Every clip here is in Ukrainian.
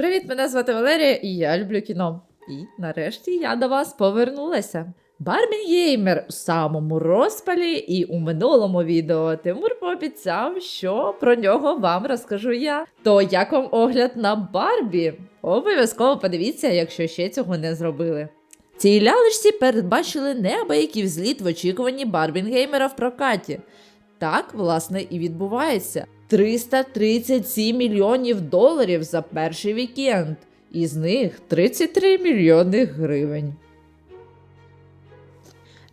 Привіт, мене звати Валерія, і я люблю кіно. І нарешті я до вас повернулася. Барбін Геймер у самому розпалі, і у минулому відео Тимур пообіцяв, що про нього вам розкажу я. То як вам огляд на Барбі? Обов'язково подивіться, якщо ще цього не зробили. Цій лялечці передбачили неабиякий взліт в очікуванні Барбінгеймера в прокаті. Так, власне, і відбувається. 337 мільйонів доларів за перший вікенд. Із них 33 мільйони гривень.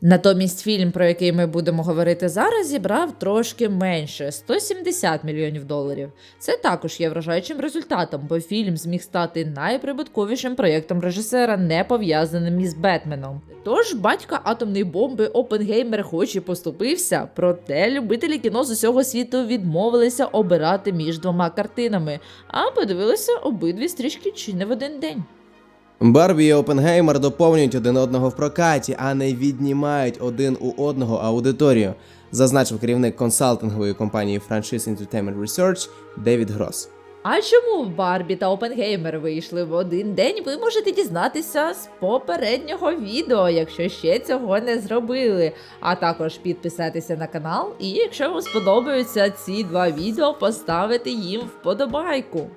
Натомість фільм, про який ми будемо говорити зараз, зібрав трошки менше 170 мільйонів доларів. Це також є вражаючим результатом, бо фільм зміг стати найприбутковішим проєктом режисера, не пов'язаним із Бетменом. Тож батька атомної бомби Опенгеймер хоч і поступився, проте любителі кіно з усього світу відмовилися обирати між двома картинами, а подивилися обидві стрічки чи не в один день. Барбі і Опенгеймер доповнюють один одного в прокаті, а не віднімають один у одного аудиторію, зазначив керівник консалтингової компанії Franchise Entertainment Research Девід Грос. А чому Барбі та Опенгеймер вийшли в один день, ви можете дізнатися з попереднього відео, якщо ще цього не зробили. А також підписатися на канал, і якщо вам сподобаються ці два відео, поставити їм вподобайку.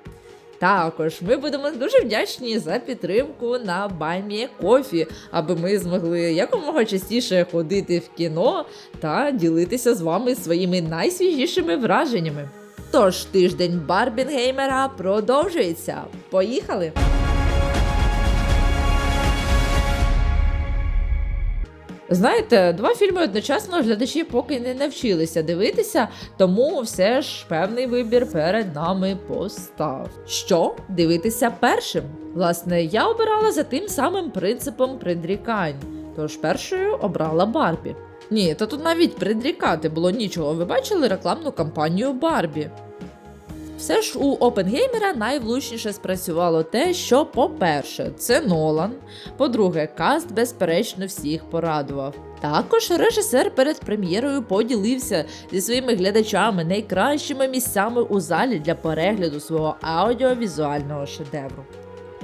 Також ми будемо дуже вдячні за підтримку на Баймі Кофі, аби ми змогли якомога частіше ходити в кіно та ділитися з вами своїми найсвіжішими враженнями. Тож тиждень Барбінгеймера продовжується. Поїхали! Знаєте, два фільми одночасно глядачі поки не навчилися дивитися, тому все ж певний вибір перед нами постав. Що дивитися першим? Власне, я обирала за тим самим принципом предрікань. Тож першою обрала Барбі. Ні, та тут навіть предрікати було нічого. Ви бачили рекламну кампанію Барбі? Все ж у Опенгеймера найвлучніше спрацювало те, що, по-перше, це Нолан. По-друге, каст безперечно всіх порадував. Також режисер перед прем'єрою поділився зі своїми глядачами найкращими місцями у залі для перегляду свого аудіовізуального шедевру.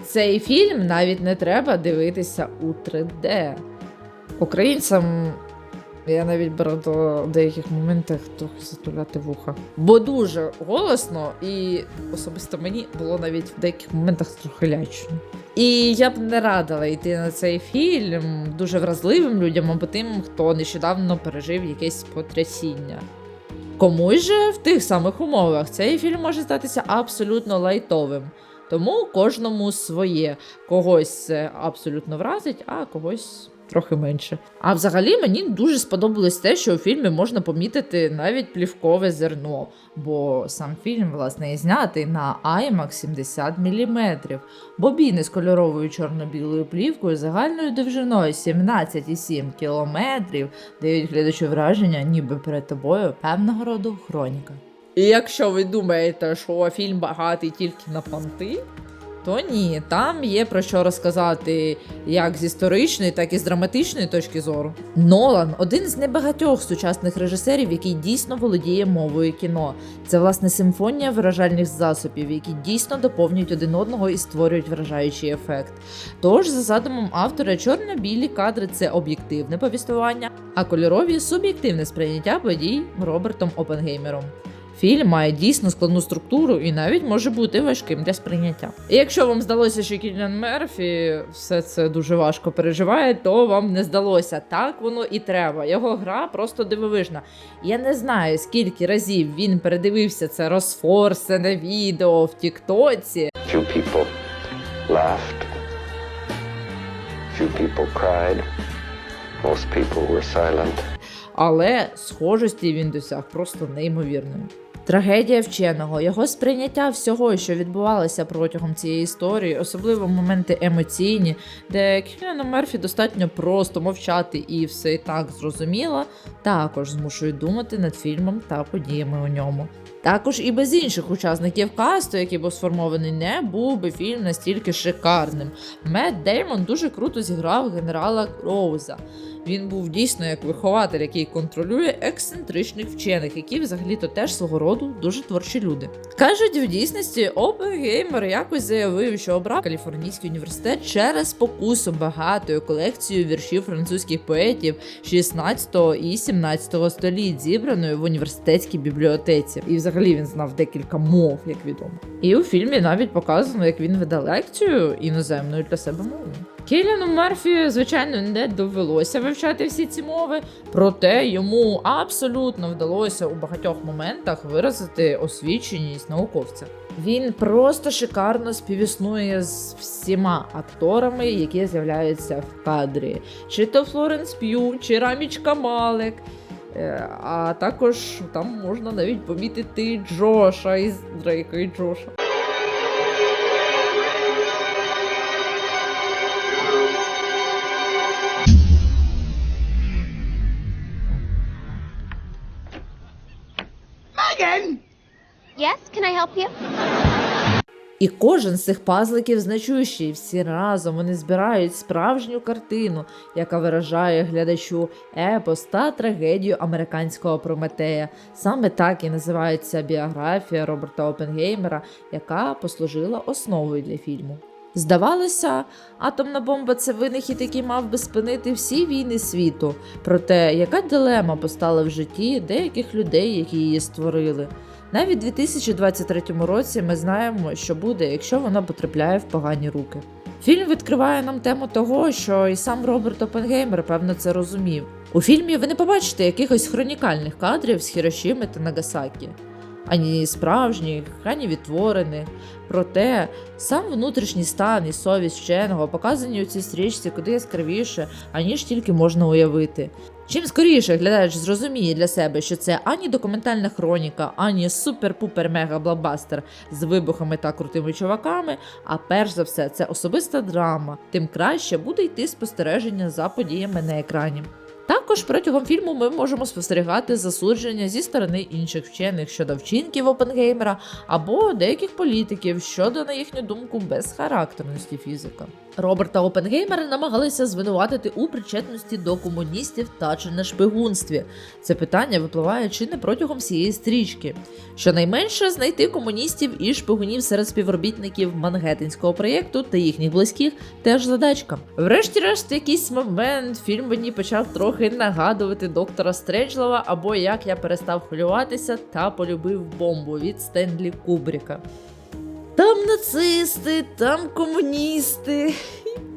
Цей фільм навіть не треба дивитися у 3D. Українцям я навіть беру до деяких моментах трохи затуляти вуха. Бо дуже голосно, і особисто мені було навіть в деяких моментах трохи лячно. І я б не радила йти на цей фільм дуже вразливим людям або тим, хто нещодавно пережив якесь потрясіння. Комусь же в тих самих умовах цей фільм може статися абсолютно лайтовим. Тому кожному своє. Когось це абсолютно вразить, а когось трохи менше. А взагалі мені дуже сподобалось те, що у фільмі можна помітити навіть плівкове зерно, бо сам фільм, власне, і знятий на IMAX 70 мм. Бобіни з кольоровою чорно-білою плівкою загальною довжиною 17,7 км дають глядачу враження, ніби перед тобою певного роду хроніка. І якщо ви думаєте, що фільм багатий тільки на понти, то ні, там є про що розказати як з історичної, так і з драматичної точки зору. Нолан один з небагатьох сучасних режисерів, який дійсно володіє мовою кіно. Це власне симфонія виражальних засобів, які дійсно доповнюють один одного і створюють вражаючий ефект. Тож, за задумом автора, чорно-білі кадри це об'єктивне повістування, а кольорові суб'єктивне сприйняття подій Робертом Опенгеймером. Фільм має дійсно складну структуру і навіть може бути важким для сприйняття. І якщо вам здалося, що Кіліан Мерфі все це дуже важко переживає, то вам не здалося. Так воно і треба. Його гра просто дивовижна. Я не знаю, скільки разів він передивився це розфорсене відео в Тіктоці. Few people laughed. Few people cried. Most people were silent. але схожості він досяг просто неймовірної. Трагедія вченого, його сприйняття всього, що відбувалося протягом цієї історії, особливо моменти емоційні, де Кіліану Мерфі достатньо просто мовчати і все і так зрозуміло, також змушують думати над фільмом та подіями у ньому. Також і без інших учасників касту, який був сформований, не був би фільм настільки шикарним. Мед Деймон дуже круто зіграв генерала Роуза. Він був дійсно як вихователь, який контролює ексцентричних вчених, які взагалі-то теж свого роду дуже творчі люди. Кажуть, в дійсності Опенгеймер якось заявив, що обрав Каліфорнійський університет через спокусу багатою колекцією віршів французьких поетів 16 і 17 століть, зібраною в університетській бібліотеці. І взагалі він знав декілька мов, як відомо. І у фільмі навіть показано, як він веде лекцію іноземною для себе мовою. Кіліану Мерфі, звичайно, не довелося вивчати всі ці мови, проте йому абсолютно вдалося у багатьох моментах виразити освіченість науковця. Він просто шикарно співіснує з всіма акторами, які з'являються в кадрі. Чи то Флоренс П'ю, чи Рамічка Малек. Е, А також там можна навіть помітити Джоша із Дрейка і Джоша. Yes, can I help you? І кожен з цих пазликів значущий. Всі разом вони збирають справжню картину, яка виражає глядачу епос та трагедію американського Прометея. Саме так і називається біографія Роберта Опенгеймера, яка послужила основою для фільму. Здавалося, атомна бомба це винахід, який мав би спинити всі війни світу. Проте, яка дилема постала в житті деяких людей, які її створили? Навіть у 2023 році ми знаємо, що буде, якщо вона потрапляє в погані руки. Фільм відкриває нам тему того, що і сам Роберт Опенгеймер, певно, це розумів. У фільмі ви не побачите якихось хронікальних кадрів з Хірошіми та Нагасакі, ані справжніх, ані відтворених. Проте сам внутрішній стан і совість вченого показані у цій стрічці куди яскравіше, аніж тільки можна уявити. Чим скоріше глядач зрозуміє для себе, що це ані документальна хроніка, ані супер-пупер мега блокбастер з вибухами та крутими чуваками, а перш за все, це особиста драма, тим краще буде йти спостереження за подіями на екрані. Також протягом фільму ми можемо спостерігати засудження зі сторони інших вчених щодо вчинків Опенгеймера або деяких політиків щодо, на їхню думку, безхарактерності фізика. Роберта Опенгеймера намагалися звинуватити у причетності до комуністів та чи на шпигунстві. Це питання випливає чи не протягом всієї стрічки. Щонайменше знайти комуністів і шпигунів серед співробітників Мангеттенського проєкту та їхніх близьких теж задачка. Врешті-решт, якийсь момент фільм мені почав трохи нагадувати доктора Стрейджлова або як я перестав хвилюватися та полюбив бомбу від Стенлі Кубріка. Там нацисти, там комуністи.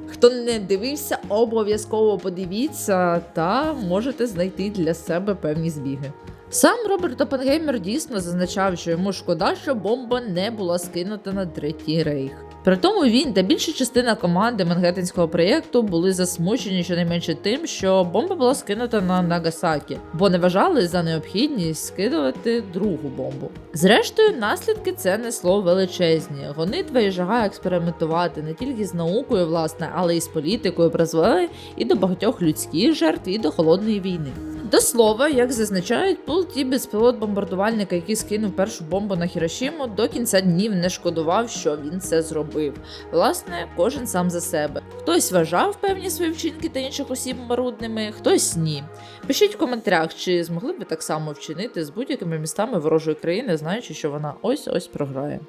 Хто не дивився, обов'язково подивіться та можете знайти для себе певні збіги. Сам Роберт Опенгеймер дійсно зазначав, що йому шкода, що бомба не була скинута на третій рейх. При тому він та більша частина команди Мангеттенського проєкту були засмучені щонайменше тим, що бомба була скинута на Нагасакі, бо не вважали за необхідність скидувати другу бомбу. Зрештою, наслідки це несло величезні. Гонитва і жага експериментувати не тільки з наукою, власне, але й з політикою призвели і до багатьох людських жертв, і до холодної війни. До слова, як зазначають, Пул ті безпілот бомбардувальника, який скинув першу бомбу на Хірошіму, до кінця днів не шкодував, що він це зробив. Власне, кожен сам за себе. Хтось вважав певні свої вчинки та інших осіб марудними, хтось ні. Пишіть в коментарях, чи змогли б так само вчинити з будь-якими містами ворожої країни, знаючи, що вона ось ось програє.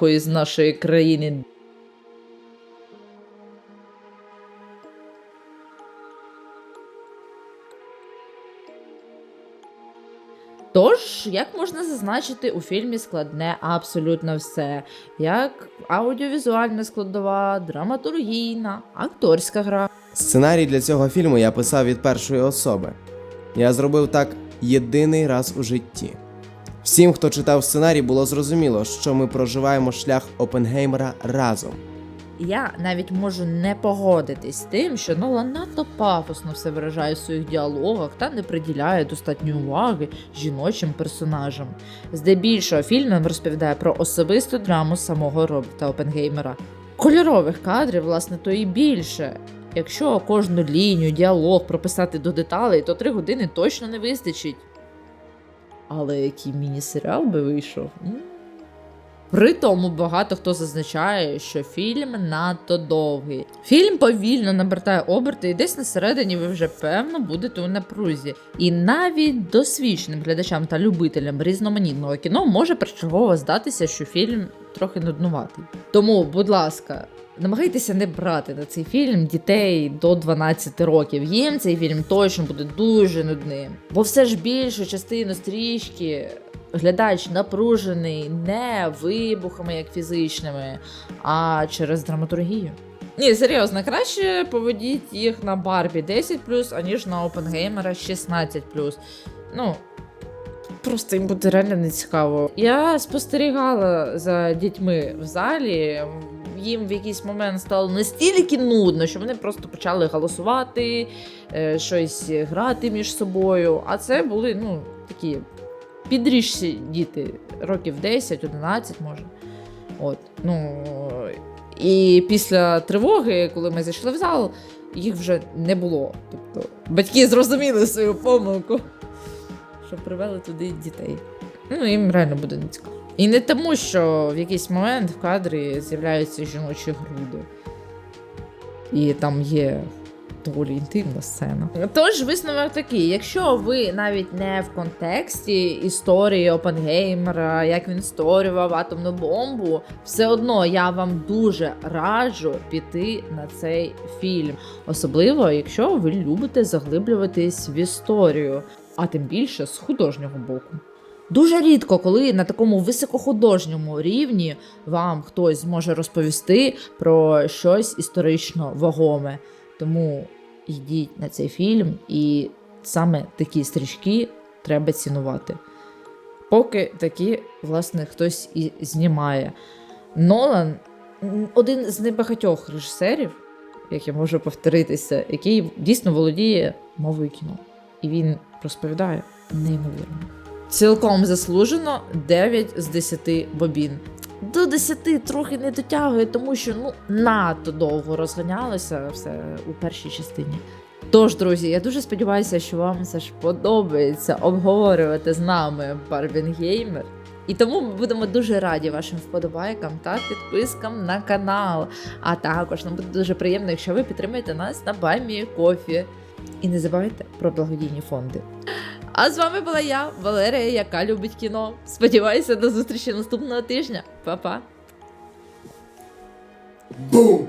З нашої країни Тож, як можна зазначити, у фільмі складне абсолютно все: як аудіовізуальна складова, драматургійна, акторська гра. Сценарій для цього фільму я писав від першої особи. Я зробив так єдиний раз у житті. Всім, хто читав сценарій, було зрозуміло, що ми проживаємо шлях Опенгеймера разом. Я навіть можу не погодитись з тим, що Нолан надто пафосно все виражає в своїх діалогах та не приділяє достатньо уваги жіночим персонажам. Здебільшого фільм розповідає про особисту драму самого Роберта Опенгеймера. Кольорових кадрів, власне, то і більше. Якщо кожну лінію, діалог прописати до деталей, то три години точно не вистачить. Але який міні-серіал би вийшов? При тому багато хто зазначає, що фільм надто довгий. Фільм повільно набертає оберти, і десь на середині ви вже певно будете у напрузі. І навіть досвідченим глядачам та любителям різноманітного кіно може перчергово здатися, що фільм трохи нуднуватий. Тому, будь ласка. Намагайтеся не брати на цей фільм дітей до 12 років. Їм цей фільм точно буде дуже нудним. Бо все ж більшу частину стрічки глядач напружений не вибухами як фізичними, а через драматургію. Ні, серйозно, краще поведіть їх на Барбі 10 аніж на Опенгеймера 16 Ну, просто їм буде реально не цікаво. Я спостерігала за дітьми в залі. Їм в якийсь момент стало настільки нудно, що вони просто почали голосувати, е, щось грати між собою. А це були ну, такі підріжці діти, років 10-11 може. От, ну, і після тривоги, коли ми зайшли в зал, їх вже не було. Тобто батьки зрозуміли свою помилку, що привели туди дітей. Ну, їм реально буде не цікаво. І не тому, що в якийсь момент в кадрі з'являються жіночі груди. І там є доволі інтимна сцена. Тож висновок такий: якщо ви навіть не в контексті історії Опенгеймера, як він створював атомну бомбу, все одно я вам дуже раджу піти на цей фільм. Особливо, якщо ви любите заглиблюватись в історію, а тим більше з художнього боку. Дуже рідко, коли на такому високохудожньому рівні вам хтось зможе розповісти про щось історично вагоме. Тому йдіть на цей фільм, і саме такі стрічки треба цінувати. Поки такі, власне, хтось і знімає. Нолан один з небагатьох режисерів, як я можу повторитися, який дійсно володіє мовою кіно. І він розповідає неймовірно. Цілком заслужено 9 з 10 бобін. До 10 трохи не дотягує, тому що ну надто довго розганялося все у першій частині. Тож, друзі, я дуже сподіваюся, що вам все ж подобається обговорювати з нами Барбінгеймер. І тому ми будемо дуже раді вашим вподобайкам та підпискам на канал. А також нам буде дуже приємно, якщо ви підтримаєте нас на Баймі Кофі. І не забувайте про благодійні фонди. А з вами була я, Валерія, яка любить кіно. Сподіваюся, до зустрічі наступного тижня. Па-па! Бум!